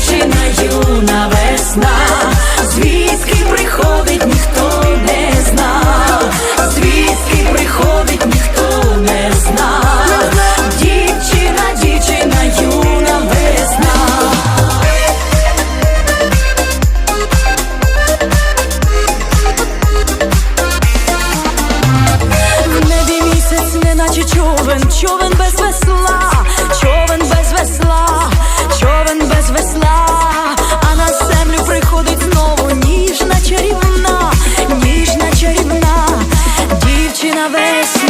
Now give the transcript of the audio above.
дівчина юна весна, звідки приходить, ніхто не знав, звідки приходить, ніхто не знав, дівчина, дівчина, юна весна. В небі місяць, неначе човен, човен без весла, човен без весла. Just restless. una vez